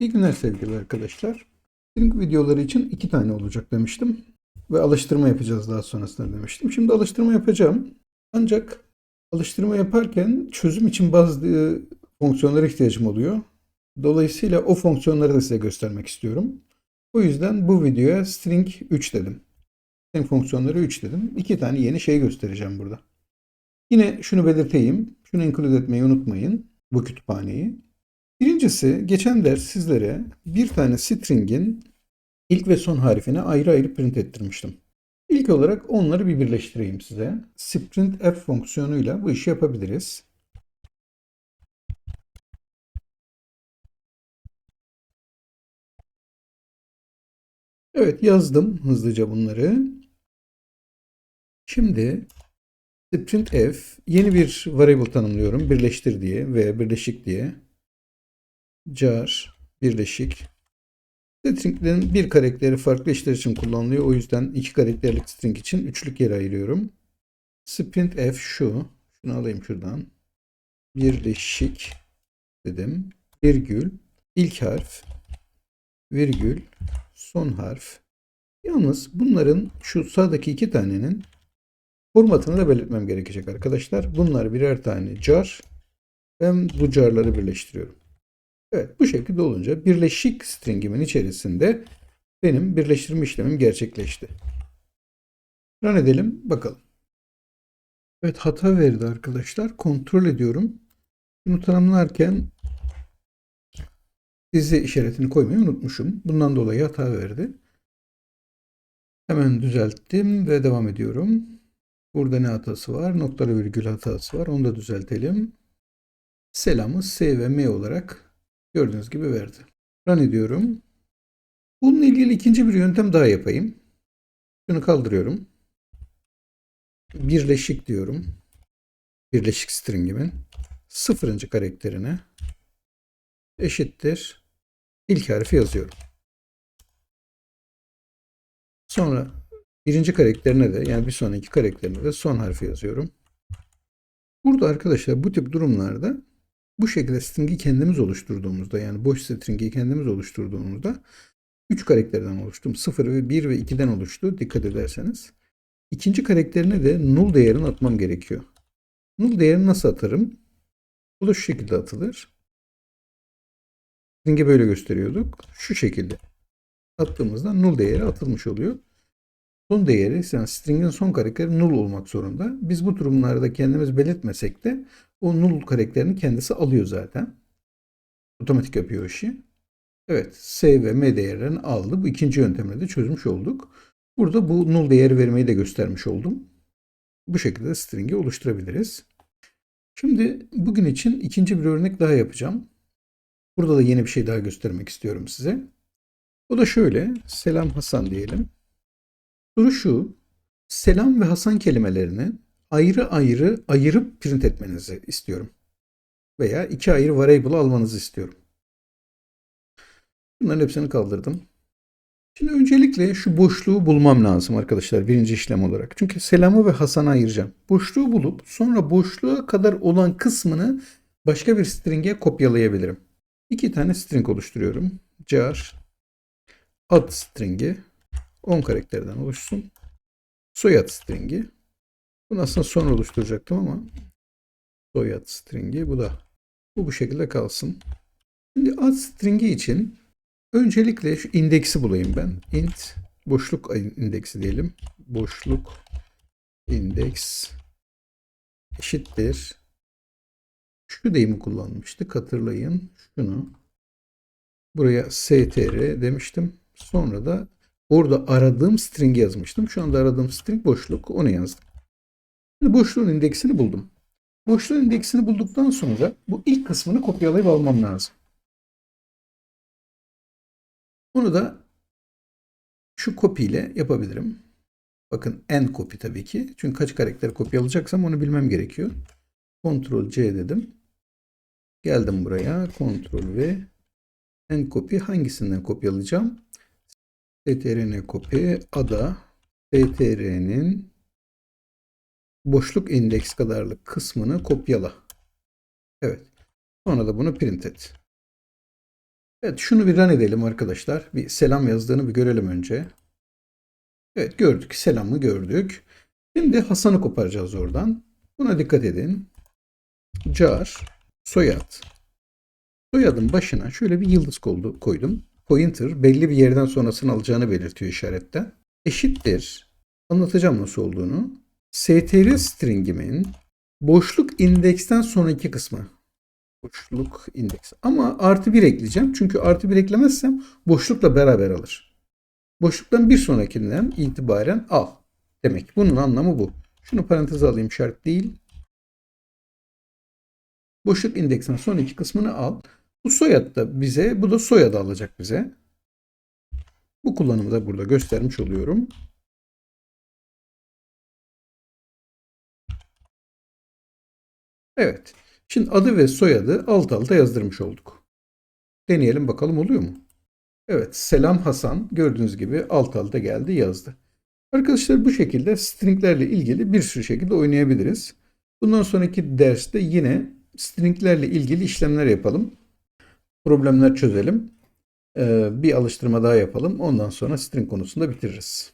İyi günler sevgili arkadaşlar. String videoları için iki tane olacak demiştim. Ve alıştırma yapacağız daha sonrasında demiştim. Şimdi alıştırma yapacağım. Ancak alıştırma yaparken çözüm için bazı e, fonksiyonlara ihtiyacım oluyor. Dolayısıyla o fonksiyonları da size göstermek istiyorum. O yüzden bu videoya string 3 dedim. String fonksiyonları 3 dedim. İki tane yeni şey göstereceğim burada. Yine şunu belirteyim. Şunu include etmeyi unutmayın. Bu kütüphaneyi. Birincisi geçen ders sizlere bir tane string'in ilk ve son harfini ayrı ayrı print ettirmiştim. İlk olarak onları bir birleştireyim size. Sprintf fonksiyonuyla bu işi yapabiliriz. Evet yazdım hızlıca bunları. Şimdi printf yeni bir variable tanımlıyorum. Birleştir diye ve birleşik diye. Jar birleşik. Stringlerin bir karakteri farklı işler için kullanılıyor. O yüzden iki karakterlik string için üçlük yere ayırıyorum. Sprintf şu. Şunu alayım şuradan. Birleşik dedim. Virgül. ilk harf. Virgül. Son harf. Yalnız bunların şu sağdaki iki tanenin formatını da belirtmem gerekecek arkadaşlar. Bunlar birer tane jar. Ben bu jarları birleştiriyorum. Evet bu şekilde olunca birleşik stringimin içerisinde benim birleştirme işlemim gerçekleşti. Run edelim bakalım. Evet hata verdi arkadaşlar. Kontrol ediyorum. Bunu tanımlarken dizi işaretini koymayı unutmuşum. Bundan dolayı hata verdi. Hemen düzelttim ve devam ediyorum. Burada ne hatası var? Noktalı virgül hatası var. Onu da düzeltelim. Selamı S ve M olarak gördüğünüz gibi verdi. Run ediyorum. Bununla ilgili ikinci bir yöntem daha yapayım. Şunu kaldırıyorum. Birleşik diyorum. Birleşik stringimin sıfırıncı karakterine eşittir. İlk harfi yazıyorum. Sonra birinci karakterine de yani bir sonraki karakterine de son harfi yazıyorum. Burada arkadaşlar bu tip durumlarda bu şekilde string'i kendimiz oluşturduğumuzda yani boş string'i kendimiz oluşturduğumuzda 3 karakterden oluştum. 0 ve 1 ve 2'den oluştu dikkat ederseniz. İkinci karakterine de null değerini atmam gerekiyor. Null değerini nasıl atarım? Bu da şu şekilde atılır. String'i böyle gösteriyorduk. Şu şekilde attığımızda null değeri atılmış oluyor. Son değeri yani string'in son karakteri null olmak zorunda. Biz bu durumlarda kendimiz belirtmesek de o null karakterini kendisi alıyor zaten. Otomatik yapıyor işi. Evet S ve M değerlerini aldı. Bu ikinci yöntemle de çözmüş olduk. Burada bu null değeri vermeyi de göstermiş oldum. Bu şekilde string'i oluşturabiliriz. Şimdi bugün için ikinci bir örnek daha yapacağım. Burada da yeni bir şey daha göstermek istiyorum size. O da şöyle. Selam Hasan diyelim. Soru şu. Selam ve Hasan kelimelerini ayrı ayrı ayırıp print etmenizi istiyorum. Veya iki ayrı variable almanızı istiyorum. Bunların hepsini kaldırdım. Şimdi öncelikle şu boşluğu bulmam lazım arkadaşlar birinci işlem olarak. Çünkü selamı ve Hasan'ı ayıracağım. Boşluğu bulup sonra boşluğa kadar olan kısmını başka bir string'e kopyalayabilirim. İki tane string oluşturuyorum. jar ad string'i 10 karakterden oluşsun. Soyad string'i. Bunu aslında sonra oluşturacaktım ama soyad string'i bu da bu bu şekilde kalsın. Şimdi ad string'i için öncelikle şu indeksi bulayım ben. int boşluk indeksi diyelim. Boşluk indeks eşittir. Şu deyimi kullanmıştık. Hatırlayın. Şunu buraya str demiştim. Sonra da orada aradığım string yazmıştım. Şu anda aradığım string boşluk. Onu yazdım. Şimdi boşluğun indeksini buldum. Boşluğun indeksini bulduktan sonra bu ilk kısmını kopyalayıp almam lazım. Bunu da şu copy ile yapabilirim. Bakın n copy tabii ki. Çünkü kaç karakter kopyalayacaksam onu bilmem gerekiyor. Ctrl C dedim. Geldim buraya. Ctrl V. N copy hangisinden kopyalayacağım? strn copy ada str'nin boşluk indeks kadarlık kısmını kopyala. Evet. Sonra da bunu print et. Evet şunu bir run edelim arkadaşlar. Bir selam yazdığını bir görelim önce. Evet gördük. Selamı gördük. Şimdi Hasan'ı koparacağız oradan. Buna dikkat edin. Car, soyad. Soyadın başına şöyle bir yıldız koydum. Pointer belli bir yerden sonrasını alacağını belirtiyor işarette. Eşittir. Anlatacağım nasıl olduğunu. Str stringimin boşluk indeksten sonraki kısmı. Boşluk indeks. Ama artı bir ekleyeceğim. Çünkü artı bir eklemezsem boşlukla beraber alır. Boşluktan bir sonrakinden itibaren al. Demek. Bunun anlamı bu. Şunu paranteze alayım şart değil. Boşluk indeksin son iki kısmını al. Bu soyad da bize, bu da soyadı alacak bize. Bu kullanımı da burada göstermiş oluyorum. Evet. Şimdi adı ve soyadı alt alta yazdırmış olduk. Deneyelim bakalım oluyor mu? Evet. Selam Hasan. Gördüğünüz gibi alt alta geldi yazdı. Arkadaşlar bu şekilde stringlerle ilgili bir sürü şekilde oynayabiliriz. Bundan sonraki derste yine stringlerle ilgili işlemler yapalım. Problemler çözelim. Ee, bir alıştırma daha yapalım. Ondan sonra string konusunda bitiririz.